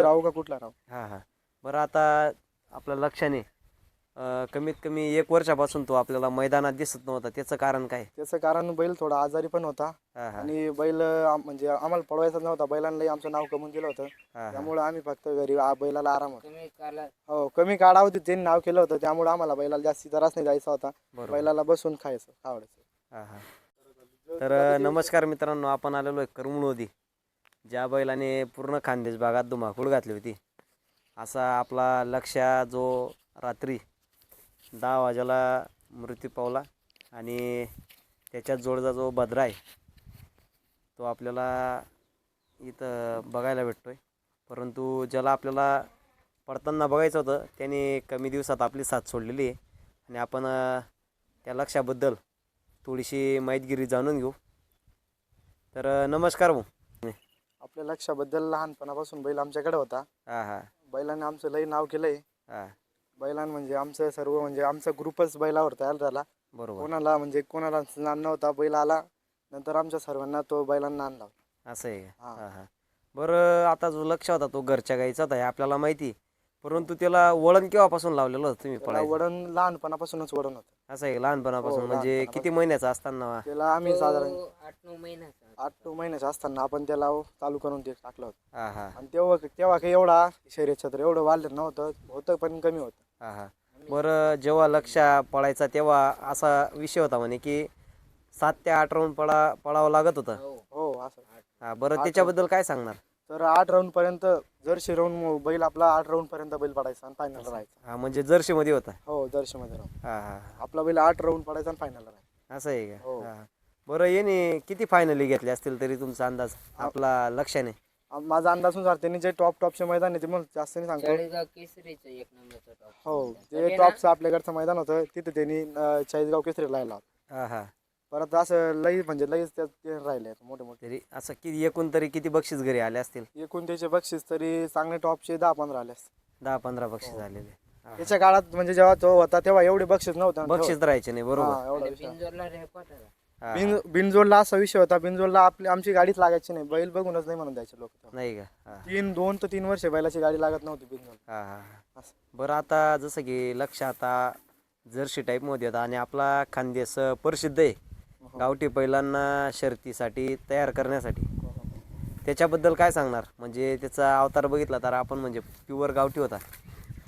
राहू का कुठला राहू? हां हां. बरं आता आपल्या लक्षाने अं, कमीत कमी एक वर्षापासून तो आपल्याला मैदानात दिसत नव्हता. त्याचं कारण काय? त्याचं कारण बैल थोडा आजारी पण होता. हां हां. आणि बैल आम- म्हणजे आम्हाला पळवायचा नव्हता. बैलांनाही आमचं नाव कमवून दिलं होतं. हां हां. त्यामुळे आम्ही फक्त घरी आ- बैलाला आराम होता. हो कमी काढा होती त्यांनी नाव केलं होतं. त्यामुळे आम्हाला बैलाला जास्ती त्रास नाही जायचा होता. बरोबर. बैलाला बसून खायचं आवडायचं. हां हां. तर नमस्कार मित्रांनो आपण आलेलो आहे करमणोदी ज्या बैलाने पूर्ण खानदेश भागात धुमाकूळ घातली होती असा आपला लक्षा जो रात्री दहा वाजेला मृत्यू पावला आणि त्याच्या जोडचा जो भद्रा आहे तो आपल्याला इथं बघायला भेटतो आहे परंतु ज्याला आपल्याला पडताना बघायचं होतं त्याने कमी दिवसात आपली साथ सोडलेली आहे. आणि आपण त्या लक्षाबद्दल थोडीशी माहितगिरी जाणून घेऊ. तर नमस्कार भाऊ. आपल्या लक्षाबद्दल लहानपणापासून बैल आमच्याकडे होता. हां हां. बैलाने आमचं लई नाव केलंय. हां. बैलां म्हणजे आमचं सर्व म्हणजे आमचा ग्रुपच बैलावर तयार झाला. बरोबर. कोणाला म्हणजे कोणाला नाण नव्हता बैल आला नंतर आमच्या सर्वांना तो बैलांना आणला. असं आहे का? हां. हां हां. बरं आता जो लक्ष होता तो घरच्या गाईचा होता हे आपल्याला माहिती परंतु त्याला वळण केव्हापासून लावलेलं होतं तुम्ही त्याला पळायचं? वडण लहानपणापासूनच वडण होतं. असं आहे का? लहानपणापासून हो, म्हणजे लहानपणापासून. किती महिन्याचा असताना? त्याला आम्ही साधारण आठ नऊ महिन्याचा. आठ नऊ महिन्याच्या असताना आपण त्याला चालू करून ते टाकलं होतं. हां हां. आणि तेव्हा तेव्हा काही एवढा शरीर छत्र एवढं वाढलं नव्हतं होतं पण कमी होतं. हां हां. बरं जेव्हा लक्ष पळायचा तेव्हा असा विषय होता म्हणे की सात ते आठ राऊंड पळा पळावं लागत होतं. हो हो असं. हां बरं त्याच्याबद्दल काय सांगणार? तर आठ राऊंड पर्यंत जर्शी राऊंड बैल आपला आठ राऊंड पर्यंत बैल पडायचा आणि फायनल राहायचा. हां म्हणजे जर्शीमध्ये होता. हो जर्शी मध्ये राहून. हां हां. आपला बैल आठ राऊंड पडायचा आणि फायनल राहायचा. असं आहे का? हो. हां. बरं येणे किती फायनली घेतले असतील तरी तुमचा अंदाज आपला लक्षाने? माझा अंदाजनुसार त्यांनी जे टॉप टॉपचे मैदान आहे ते मला जास्त नाही सांगतो. चाळीसगाव केसरीचं एक नंबरचा टॉप हो जे टॉपचं आपल्याकडचं मैदान होतं तिथे त्यांनी अं, चाळीसगाव केसरी राहिला होता. हां हां. परत असं लई म्हणजे लईच त्यात ते राहिले आहेत मोठे मोठे तरी असं किती एकूण तरी किती बक्षीस घरी आले असतील? एकूण त्याचे बक्षीस तरी चांगले टॉपचे दहा पंधरा आले असते दहा पंधरा बक्षीस झालेले. हां. त्याच्या काळात म्हणजे जेव्हा तो होता तेव्हा एवढे बक्षीस नव्हतं बक्षीस राहायचे नाही बरोबर. एवढा विषय. बिंजोरला रेकॉर्ड आला. बिन बिनजोडला असा विषय होता बिनजोडला आपली आमची गाडीच लागायची नाही. बैल बघूनच नाही म्हणून द्यायचे लोक नाही का? हां. तीन दोन ते तीन वर्ष बैलाची गाडी लागत नव्हती बिनजोड. हां हां हां. असं. बरं आता जसं की लक्ष आता जर्सी टाईपमध्ये होता आणि आपला खानदेश प्रसिद्ध आहे. गावठी बैलांना शर्तीसाठी तयार करण्यासाठी. त्याच्याबद्दल काय सांगणार? म्हणजे त्याचा अवतार बघितला तर आपण म्हणजे प्युअर गावठी होता.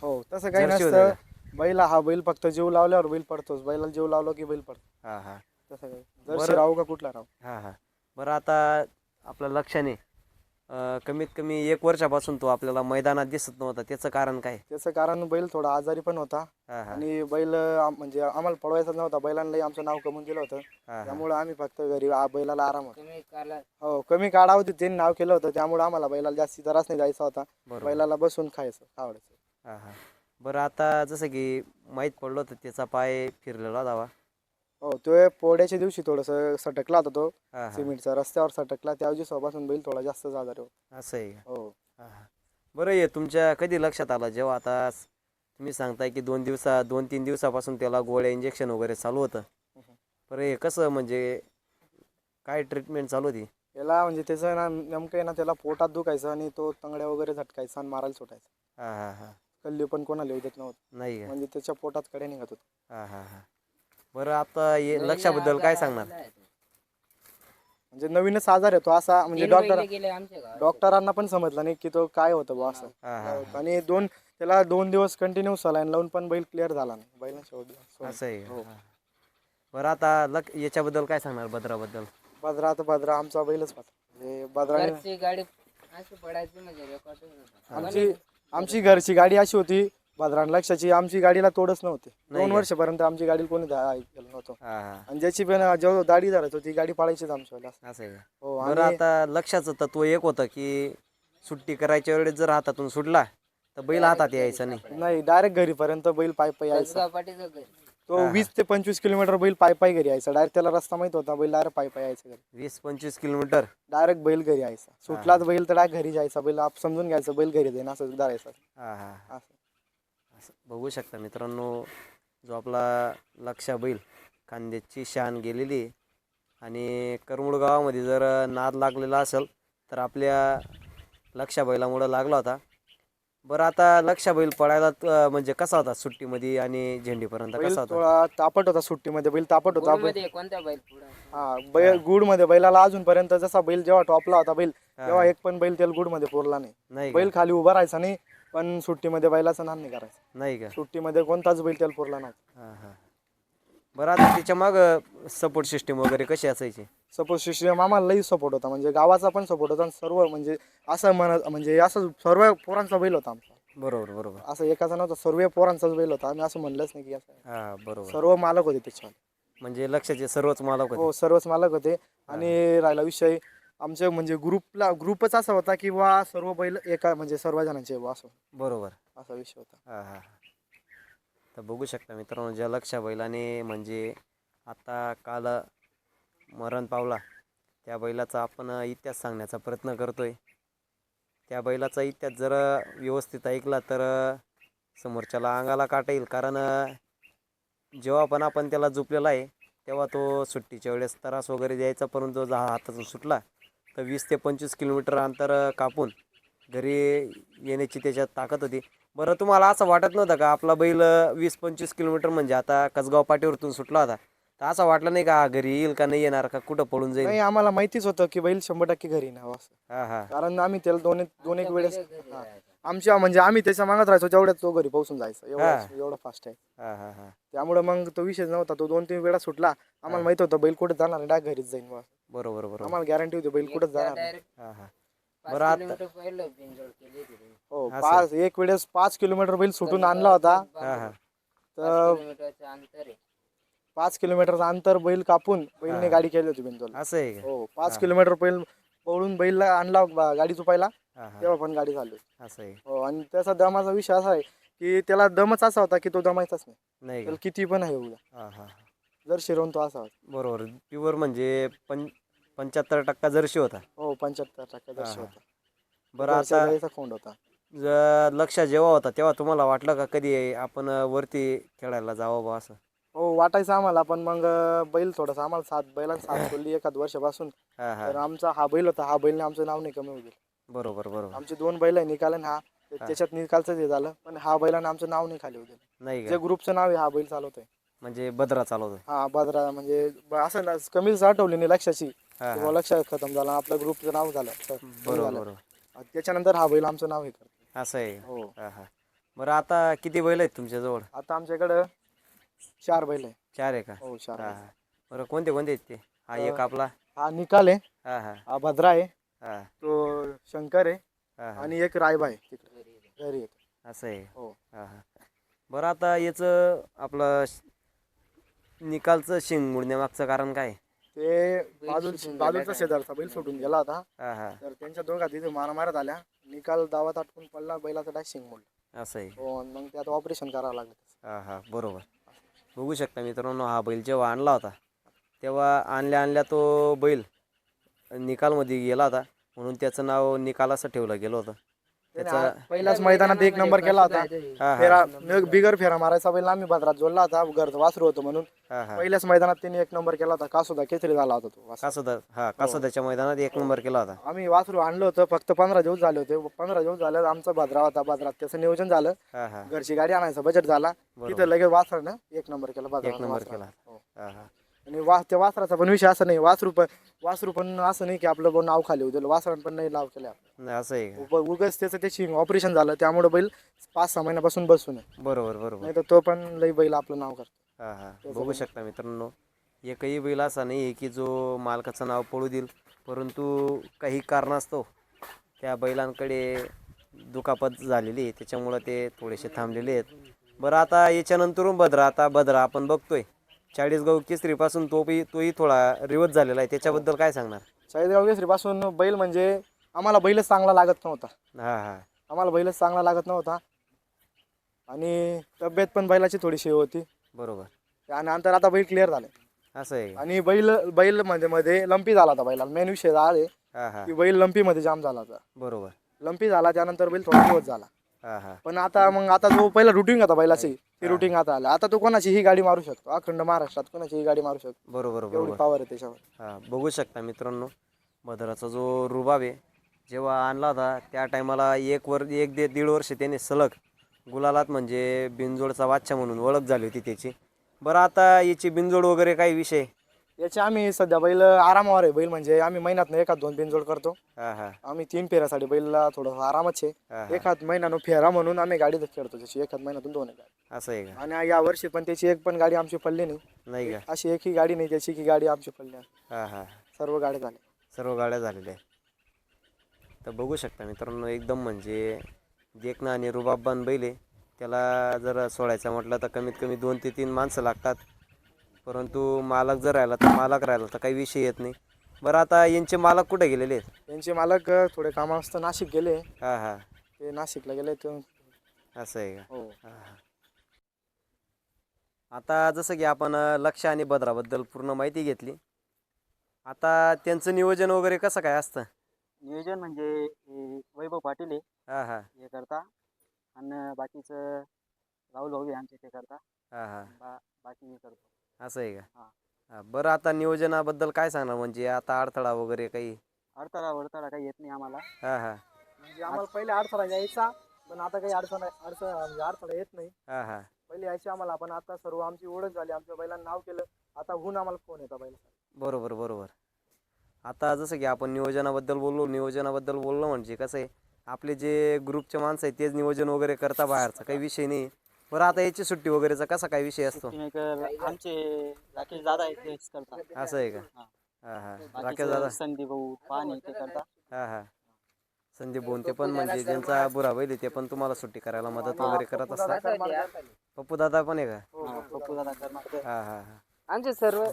हो तसं काही जर्सी होते नसतं बैला हा बैल फक्त जीव लावल्यावर बैल पडतोच. बैलाला जीव लावलो की बैल पडतो. हां हां. तसं काही. बरं. राहू का कुठला राहू हां हां. बरं आता आपल्या लक्षाने अं, कमीत कमी एक वर्षापासून तो आपल्याला मैदानात दिसत नव्हता. त्याचं कारण काय? त्याचं कारण बैल थोडा आजारी पण होता. हां हां. आणि बैल आम- म्हणजे आम्हाला पळवायचा नव्हता. बैलांनाही आमचं नाव कमवून दिलं होतं. हां हां. त्यामुळे आम्ही फक्त घरी आ- बैलाला आराम होता. हो कमी काढा होती त्यांनी नाव केलं होतं. त्यामुळे आम्हाला बैलाला जास्ती त्रास नाही जायचा होता. बरोबर. बैलाला बसून खायचं आवडायचं. हां हां. बरं आता जसं की माहीत पडलं होतं त्याचा पाय फिरलेला होता हो तो पोड्याच्या दिवशी थोडस सटकला होता तो. हां हां. सिमेंटचा रस्त्यावर सटकला त्या दिवसापासून बैल थोडा जास्त आजारी होता असं आहे का? हो. हां हां. बरं ये तुमच्या कधी लक्षात आलं जेव्हा आता स- तुम्ही सांगताय की दोन दिवसा दोन तीन दिवसापासून त्याला गोळ्या इंजेक्शन वगैरे चालू होतं? हम्म. बरं हे कसं म्हणजे काय ट्रीटमेंट चालू होती? याला म्हणजे त्याचं ना नेमकं आहे ना त्याला पोटात दुखायचं आणि तो तंगड्या वगैरे झटकायचा आणि मारायला सुटायचा. हां हां हां. कल्ली पण कोणाला येऊ देत नव्हतं. नाही का? म्हणजे त्याच्या पोटात कडे निघत होत. हां हां हां. बरं आता ये लक्षाबद्दल काय सांगणार? म्हणजे नवीनच आजार आहे तो असा म्हणजे तीन डॉक्टर बैलं गेले आमच्या गावात. डॉक्टरांना पण समजलं नाही की तो काय होतं बुवा असं. हां हां आणि दोन त्याला दोन दिवस कंटिन्यू सलाईन लावून पण बैल क्लिअर झाला नाही. बैला शेवट असं आहे का? हो. बरं आता लक याच्याबद्दल काय सांगणार भद्राबद्दल बद्रा आता बद्रा आमचा बैलच पाहतो. म्हणजे घरची गाडी अशी पडायची म्हणजे रेकॉर्ड होता. आमची आमची घरची गाडी अशी होती भद्रान लक्षाची आमची गाडीला तोडच नव्हती. नाही दोन का? वर्षपर्यंत आमची गाडी कोणी केलं नव्हतं. हां हां. आणि ज्याची पण जेव्हा दाढी धरत होती गाडी पाळायचीच आमच्या वेळेला. असं आहे का? हो बरं आणि आता लक्षाचं तत्व एक होतं की सुट्टी करायच्या वेळेस जर हातातून सुटला तर बैल हातात यायचा नाही. नाही डायरेक्ट घरीपर्यंत बैल पाय पाय यायचा. घर. तो वीस ते पंचवीस किलोमीटर बैल पाय पाय घरी यायचा. डायरेक्ट त्याला रस्ता माहीत होता बैल डायरेक्ट पाय पाय यायचा घरी. वीस पंचवीस किलोमीटर? डायरेक्ट बैल घरी यायचा. सुटलाच बैल तर डायरेक्ट घरी जायचा. बैल आप समजून घ्यायचा बैल घरी देईन असं धरायचं. हां हां. असं. बघू शकता मित्रांनो जो आपला लक्षा बैल कांद्याची शान गेलेली आहे. आणि करमुळ गावामध्ये जर नाद लागलेला असेल तर आपल्या लक्षा बैलामुळं लागला होता. बरं आता लक्षा बैल पळायला त- म्हणजे कसा होता सुट्टीमध्ये आणि झेंडीपर्यंत बैल कसा होता? थोडा तापट होता सुट्टीमध्ये बैल तापट होता. बैल- मध्ये कोणत्या बैल पुढे? हा बैल गुडमध्ये बैलाला अजूनपर्यंत जसा बैल जेव्हा टॉपला होता बैल तेव्हा एक पण बैल त्याला गुडमध्ये पुरला नाही. नाही बैल? खाली उभा राहायचा नाही. पण सुट्टीमध्ये बैलाचं नाण नाही करायचं. नाही का? सुट्टीमध्ये कोणताच बैल त्याला पुरला नव्हता हा हा. बरं आता त्याच्या माग सपोर्ट सिस्टीम वगैरे कशी असायची? सपोज श्री मामाला लई सपोर्ट होता. म्हणजे गावाचा पण सपोर्ट होता आणि सर्व म्हणजे असं म्हणत म्हणजे असं सर्व पोरांचा बैल होता आमचा. बरोबर बरोबर. असं एकाचा नव्हता सर्व पोरांचाच बैल होता. आम्ही असं म्हणलंच नाही की असं. आहे. हा बरोबर. सर्व मालक होते त्याच्यावर म्हणजे लक्षाचे सर्वच मालक होते. हो सर्वच मालक होते. आणि राहिला विषय आमचे म्हणजे ग्रुपला ग्रुपच असा होता की बा सर्व बैल एका म्हणजे सर्व जणांचे बुवा असं. बरोबर. असा विषय होता. हा हा हा. तर बघू शकता मित्रांनो ज्या लक्षा बैलाने म्हणजे आता काल मरण पावला. त्या बैलाचा आपण इतिहास सांगण्याचा प्रयत्न करतोय. त्या बैलाचा इतिहास जर व्यवस्थित ऐकला तर समोरच्याला अंगाला काटा येईल. कारण जेव्हा पण आपण त्याला झोपलेला आहे तेव्हा तो सुट्टीच्या वेळेस त्रास वगैरे द्यायचा परंतु जो हातातून सुटला तर वीस ते पंचवीस किलोमीटर अंतर कापून घरी येण्याची त्याच्यात ताकद होती. बरं तुम्हाला असं वाटत नव्हतं का? आपला बैल वीस पंचवीस किलोमीटर म्हणजे आता कसगाव पाटीवरतून सुटला होता. तर असं वाटलं नाही का घरी येईल का नाही येणार का कुठं पळून जाईल? नाही आम्हाला माहितीच होतं की बैल शंभर टक्के घरी नाही असं. हा हा. कारण आम्ही त्याला दोन दोन एक वेळेस हा. आमच्या म्हणजे आम्ही त्याच्या मागत राहायचो तेवढ्यात तो घरी पोहोचून जायचा. एवढा हा. एवढा फास्ट आहे. हा हा हा. त्यामुळे मग तो विषय नव्हता. तो दोन तीन वेळा सुटला. आम्हाला हा. माहीत होतं बैल कुठे जाणार डायरेक्ट घरीच जाईन बुवा. बरोबर बरोबर. आम्हाला गॅरंटी होती बैल कुठेच जाणार नाही. हा हा. पाच बरं आता-. हो एक वेळेस पाच किलोमीटर बैल सुटून आणला होता. हा हा. पाच तर किलोमीटरचं अंतर आहे. पाच किलोमीटरचं अंतर बैल कापून बैलने हा. गाडी केली होती बिंदोला असं आहे का? हो पाच हा. किलोमीटर बैल पळून बैलला आणला बा- गाडी चुपायला तेव्हा पण गाडी चालली असं आहे. हो आणि त्याचा दमाचा विषय असा आहे की त्याला दमच असा होता की तो दमायचाच नाही. त्याला किती पण आहे उद्या हा हा. हा. जर शिरवून तो असा होता. बरोबर. प्युअर म्हणजे पं पंच्याहत्तर टक्का जर्शी होता. हो पंच्याहत्तर टक्के हा. होता. बरं आता खोंड होता. ज- लक्ष जेव्हा होता तेव्हा तुम्हाला वाटलं का कधी आपण वरती खेळायला जावं बा असं? हो वाटायचं आम्हाला पण मग बैल थोडासा आम्हाला सात बैलांना साथ सोडली एखाद वर्षापासून. तर आमचा हा बैल होता हा बैलने आमचं नाव नाही कमी होऊ दिलं. बरोबर बरोबर. आमचे दोन बैल आहे निकाल आणि हा. त्याच्यात निकालचं हे झालं पण हा बैलाने आमचं नाव नाही खाली दिलं नाही जे का ग्रुपचं नाव आहे हा बैल चालवतोय. म्हणजे बदरा चालवतो हा बाजरा म्हणजे ब- असं ना कमीच आठवली नाही हा किंवा हा लक्ष खतम झालं आपलं ग्रुपचं नाव झालं तर बरोबर झालं. बरोबर. त्याच्यानंतर हा बैल आमचं नाव हे करतो. असं आहे. हो. हा हा. बरं आता किती बैल आहेत तुमच्याजवळ? आता आमच्याकडं चार बैल आहे. चार आहे का? हो चार हा बैल. हा. बरं कोणते कोणते आहेत ते? हा एक आपला. हा निकाल आहे. हा हा. हा भद्रा आहे. हा. तो शंकर आहे आणि एक रायबा आहे तिकडे. घरी एक असं आहे. हो. हा हा. बरं आता याचं आपलं श- निकालचं शिंग मुडण्यामागचं कारण काय? ते बाजू बाजूचा शेजारचा बैल सुटून गेला होता हा हा. तर त्यांच्या दोघा तिथे मारामाऱ्यात आल्या. निकाल दावात आटकून पडला बैलाचा डाय शिंग मोडला. असं आहे. हो आणि मग त्यात ऑपरेशन करावं लागलं हा हा. बरोबर. बघू शकता मित्रांनो हा बैल जेव्हा आणला होता तेव्हा आणल्या आणल्या तो बैल निकालमध्ये गेला होता. म्हणून त्याचं नाव निकाल असं ठेवलं गेलं होतं. त्याचा पहिल्याच मैदानात एक नंबर केला होता. हा हा. फेरा न- बिगर फेरा मारायचा बैल आम्ही भद्रात जोडला होता. घरचं वासरू होतं म्हणून. हा हा. पहिल्याच मैदानात त्यांनी एक नंबर केला होता. कासुदा केसरी झाला होता तो. वासरू. कासोदा हा कासोदाच्या मैदानात एक नंबर केला होता. आम्ही वासरू आणलं होतं. फक्त पंधरा दिवस झाले होते. पंधरा दिवस झाले आमचा भद्रा होता. भद्रात त्याचं नियोजन झालं. हा हा. घरची गाडी आणायचं. बजेट झाला. तिथं लगेच वासरानं एक नंबर केला. एक नंबर केला. हा. आणि वा त्या वासराचा पण विषय असा नाही वासरू पण वासरू पण असं नाही की आपलं नाव खाली दिलं वासरानं पण नाही नाव केलं. आपलं. नाही असं आहे का? उप- उगाच त्याचं त्याची ऑपरेशन झालं त्यामुळे बैल पाच सहा महिन्यापासून बसून आहे. बरोबर बरोबर. नाही तर तो पण लई बैल आपलं नाव करतो. हा हा. बघू शकता मित्रांनो एकही बैल असा नाही आहे की जो मालकाचं नाव पळू देईल परंतु काही कारणास्तव त्या बैलांकडे दुखापत झालेली आहे त्याच्यामुळं ते थोडेसे थांबलेले आहेत. बरं आता याच्यानंतरून भद्रा आता भद्रा आपण बघतोय. चाळीसगाव केसरीपासून तोही तोही थोडा रिवर्स झालेला आहे. त्याच्याबद्दल काय सांगणार? शाहिदगाव केसरी पासून बैल म्हणजे आम्हाला बैलच चांगला लागत नव्हता. हा हा. आम्हाला बैलच चांगला लागत नव्हता. आणि तब्येत पण बैलाची थोडीशी होती. बरोबर. त्यानंतर आता बैल क्लिअर झाले. असं आहे. का? आणि बैल बैलमध्ये मध्ये लंपी झाला होता बैलाला. मेन विषय आहे हा हा. की बैल लंपी मध्ये जाम झाला होता. बरोबर. लंपी झाला त्यानंतर बैल थोडा दिवस झाला. हा हा. पण आता मग आता जो पहिला रुटीन होता बैलाची ती रुटीन आता आला. आता तो कोणाची ही गाडी मारू शकतो? अखंड महाराष्ट्रात कोणाची ही गाडी मारू शकतो? बरोबर एवढी बरोबर पावर आहे त्याच्यावर. हा बघू शकता मित्रांनो. भद्राचा जो रुबाब आहे जेव्हा आणला होता त्या टायमाला एक वर एक दे दीड वर्ष त्याने सलग गुलालात म्हणजे बिनजोडचा वाच्छा म्हणून ओळख झाली होती त्याची. बरं आता याची बिनजोड वगैरे काही विषय याचे आम्ही सध्या बैल आरामावर आहे. बैल म्हणजे आम्ही महिन्यात एखाद दोन बिनजोड करतो. हां हां. आम्ही तीन फेऱ्यासाठी बैलला थोडं आरामच हा, आहे एखाद महिन्यानं फेरा म्हणून आम्ही गाडी खेळतो त्याची एखाद महिन्यातून दोन गाडी. असं आहे का? आणि या वर्षी पण त्याची एक पण गाडी आमची पडली नाही. नाही का? अशी एकही गाडी नाही त्याची की गाडी आमची पडली. हां हां. सर्व गाड्या झाल्या. सर्व गाड्या झालेल्या आहेत. तर बघू शकता मित्रांनो एकदम म्हणजे देखणं आणि रुबाबबान बैल आहे. त्याला जर सोडायचं म्हटलं तर कमीत कमी दोन ते तीन माणसं लागतात. परंतु मालक जर राहिला तर मालक राहिला तर काही विषय येत नाही. बरं आता यांचे मालक कुठे गेलेले आहेत? यांचे मालक अं, थोडे कामास्त नाशिक गेले. हां हां. ते नाशिकला गेले ते असं आहे का? हो. हां हां. आता जसं की आपण अ, लक्ष आणि बद्राबद्दल पूर्ण माहिती घेतली. आता त्यांचं नियोजन वगैरे कसं काय असतं? नियोजन म्हणजे हे वैभव पाटील आहे. हां हां. हे करता. आणि बाकीचं राहुल भाऊ आहे आमचे ते करता. हां हां. बा बाकी मी करतो. असं आहे का? हा. हा, बरं आता नियोजनाबद्दल काय सांगणार? म्हणजे आता अडथळा वगैरे काही? अडथळा वडथळा काही येत नाही आम्हाला. हा हा. म्हणजे आम्हाला पहिले अडथळा यायचा पण आता काही अडचण अडचण म्हणजे अडथळा येत नाही. हा हा. पहिले यायची आम्हाला पण आता सर्व आमची ओळख झाली आमच्या बैलांना नाव केलं आता होऊन आम्हाला फोन येतो बैला बरोबर बरोबर. आता जसं की आपण नियोजनाबद्दल बोललो नियोजनाबद्दल बोललो म्हणजे कसं आहे आपले जे ग्रुपचे माणसं आहेत तेच नियोजन वगैरे करता बाहेरचा काही विषय नाही. बरं आता याची सुट्टी वगैरेचा कसा काय विषय असतो? मेकर आमचे राकेश दादा आहेत तेच करता असं आहे का? हा. हा हा. राकेश बाकीचं दादा? संदीप भाऊ पाणी ते करता हा हा. संदीप बोन ते पण म्हणजे ज्यांचा बुरा बैल आहे ते पण तुम्हाला सुट्टी करायला मदत वगैरे करत असतात? पप्पू दादा पण आहे का? हा, पप्पू दादा करणार. हा हा हा. आमचे सर्व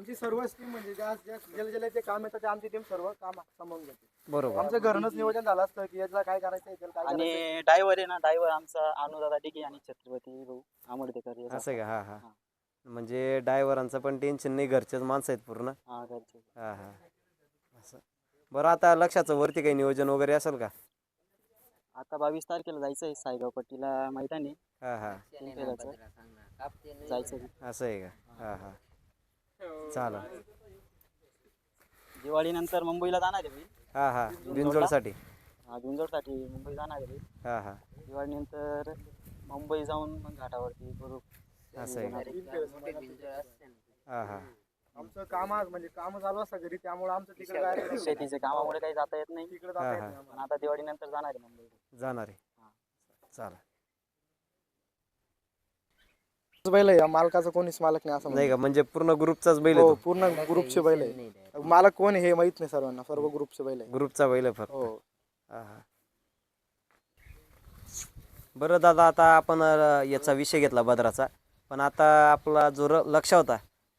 आमची सर्व टीम म्हणजे ज्या ज्या ज्याला ज्याला ते काम येतं ते आमची टीम सर्व काम सांभाळून घेते. बरोबर. आमचं घरूनच नियोजन झालं असतं की याला काय करायचं याला काय आणि ड्रायव्हर आहे ना ड्रायव्हर आमचा अनुदादा डिगे आणि छत्रपती भाऊ आमोडतेकर हे असं आहे का? हा हा. हा. म्हणजे ड्रायव्हरांचं पण टेन्शन नाही घरचेच माणसं आहेत पूर्ण. हा घरचे. हा हा. असं. बरं आता लक्षाचं वरती काही नियोजन वगैरे असेल का? आता बावीस तारखेला जायचं आहे सायगाव पट्टीला मैदान आहे. हा हा. जायचं आहे. असं आहे का? हा हा. चालेल. दिवाळीनंतर मुंबईला जाणार आहे मी. हा हा. बिनजोडसाठी हा झुंजोडसाठी मुंबई जाणार आहे हा हा. दिवाळीनंतर मुंबई जाऊन मग घाटावरती करू असं आहे हा हा आमचं काम आज म्हणजे काम चालू असतं घरी त्यामुळे आमचं तिकडे जायचं शेतीच्या कामामुळे काही जाता येत नाही. तिकडे जाता हा, येत. नाही. पण आता दिवाळीनंतर जाणार आहे मुंबईला. जाणार आहे. चालेल. बैल आहे. या मालकाचं कोणीच मालक नाही असं नाही म्हणतो. का? म्हणजे पूर्ण ग्रुपचाच बैल हो आहे पूर्ण ग्रुपचे बैल आहे. मालक कोण आहे हे माहीत नाही सर्वांना. सर्व ग्रुपचे बैल आहे. ग्रुपचा बैल आहे फक्त. हो. हा हा बरं दादा आता आपण अ, याचा विषय घेतला बदराचा. पण आता आपला जो र लक्ष होता.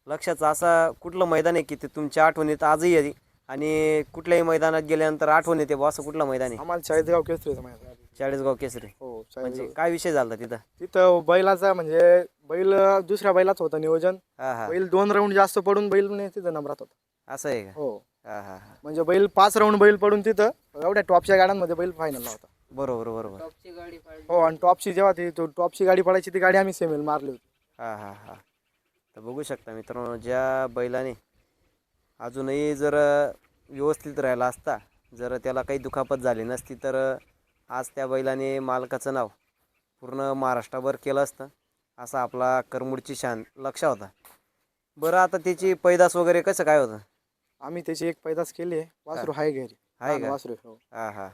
लक्षाचा असा कुठलं मैदान आहे की ते तुमच्या आठवणीत आजही आहे? आणि कुठल्याही मैदानात गेल्यानंतर आठवण येते बुवा असं कुठलं मैदान आहे? आम्हाला चाळीसगाव केसरीचं माहिती आहे. चाळीसगाव केसरी. हो म्हणजे काय विषय झाला तिथं? तिथं बैलाचा म्हणजे बैल दुसऱ्या बैलाच होतं नियोजन. हा हा. बैल दोन राऊंड जास्त पडून बैल ने तिथं नंबरात होता. असं आहे का? हो. हा हा हा. म्हणजे बैल पाच राऊंड बैल पडून तिथं एवढ्या टॉपच्या गाड्यांमध्ये बैल फायनलला होता. बरोबर बरोबर. टॉपची गाडी पाहिजे हो आणि टॉपची जेव्हा ती तो टॉपची गाडी पडायची ती गाडी आम्ही सेमील मारली होती. हा हा हा. तर बघू शकता मित्रांनो ज्या बैलाने अजूनही जर व्यवस्थित राहिला असता जर त्याला काही दुखापत झाली नसती तर आज त्या बैलाने मालकाचं नाव पूर्ण महाराष्ट्राभर केलं असतं. असा आपला करमुडची शान लक्ष होता. बरं आता त्याची पैदास वगैरे कसं काय होतं? आम्ही त्याची एक पैदास केली आहे. वासरू हाय घरी. आहे लहान का? वासरू आहे, हो. हा हा.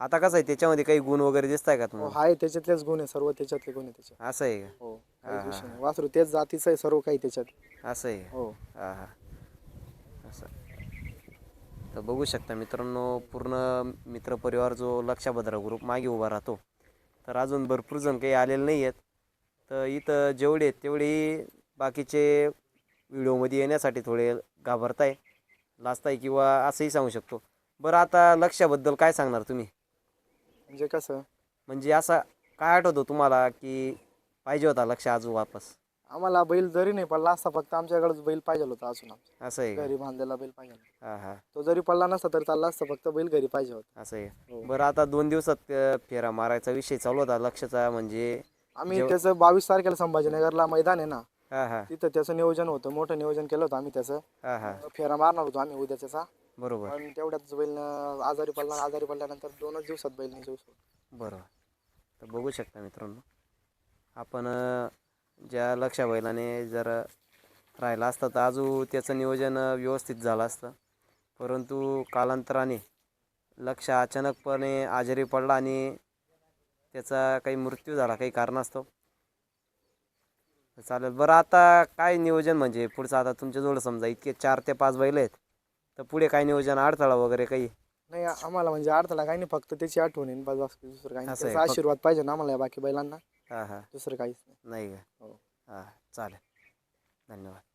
आता कसं आहे त्याच्यामध्ये काही गुण वगैरे दिसत आहे का हो तुम्हाला हाय त्याच्यातलेच गुण आहे सर्व त्याच्यातले गुण आहे त्याच्यात. असं आहे का? हो हा, काहीच हा, विषय हा. नाही. वासरू तेच जातीचं आहे सर्व काही त्याच्यात. असं आहे का? हो. हा हा. तर बघू शकता मित्रांनो पूर्ण मित्रपरिवार जो लक्षाभद्रा ग्रुप मागे उभा राहतो तर अजून भरपूर जण काही आलेले नाही आहेत. तर इथं जेवढे आहेत तेवढे बाकीचे व्हिडिओमध्ये येण्यासाठी थोडे घाबरताय लाजताय किंवा असंही सांगू शकतो. बरं आता लक्षाबद्दल काय सांगणार तुम्ही? म्हणजे कसं? म्हणजे असा काय आठवतो तुम्हाला की पाहिजे होता लक्ष अजून वापस? आम्हाला बैल जरी नाही पडला असता फक्त आमच्याकडेच बैल पाहिजे होता अजून आमच्या असं आहे का? घरी बांधलेला बैल पाहिजे होता. हां हां. तो जरी पडला नसता तरी चालला असता फक्त बैल घरी पाहिजे होता. असं आहे. हो. बरं आता दोन दिवसात अ, फेरा मारायचा विषय चालू होता लक्षाचा म्हणजे आम्ही त्याचं बावीस तारखेला संभाजीनगरला मैदान आहे ना हां हां. तिथं त्याचं नियोजन होतं मोठं नियोजन केलं होतं आम्ही त्याचं. हां हां. फेरा मारणार होतो आम्ही उद्या त्याचा बरोबर. आणि तेवढ्यात बैल आजारी पडला आजारी पडल्यानंतर दोनच दिवसात बैल नाही जाऊ शकतो बरोबर. तर बघू शकता मित्रांनो आपण अ, ज्या लक्ष्या बैलाने जर राहिला असता तर अजून त्याचं नियोजन व्यवस्थित झालं असतं. परंतु कालांतराने लक्ष अचानकपणे आजारी पडला आणि त्याचा काही मृत्यू झाला काही कारणास्तव तर चालेल बरं आता काय नियोजन म्हणजे? पुढचं आता तुमच्याजवळ समजा इतके चार ते पाच बैल आहेत तर पुढे काय नियोजन? अडथळा वगैरे काही? नाही आम्हाला म्हणजे अडथळा काही नाही फक्त त्याची आठवण येईल बाकी दुसरं काही नाही. असं आहे, त्याचा फक्त- आशीर्वाद पाहिजे ना आम्हाला या बाकी बैलांना. हां हां. दुसरं काहीच नाही. नाही का? हो. हां चालेल. धन्यवाद.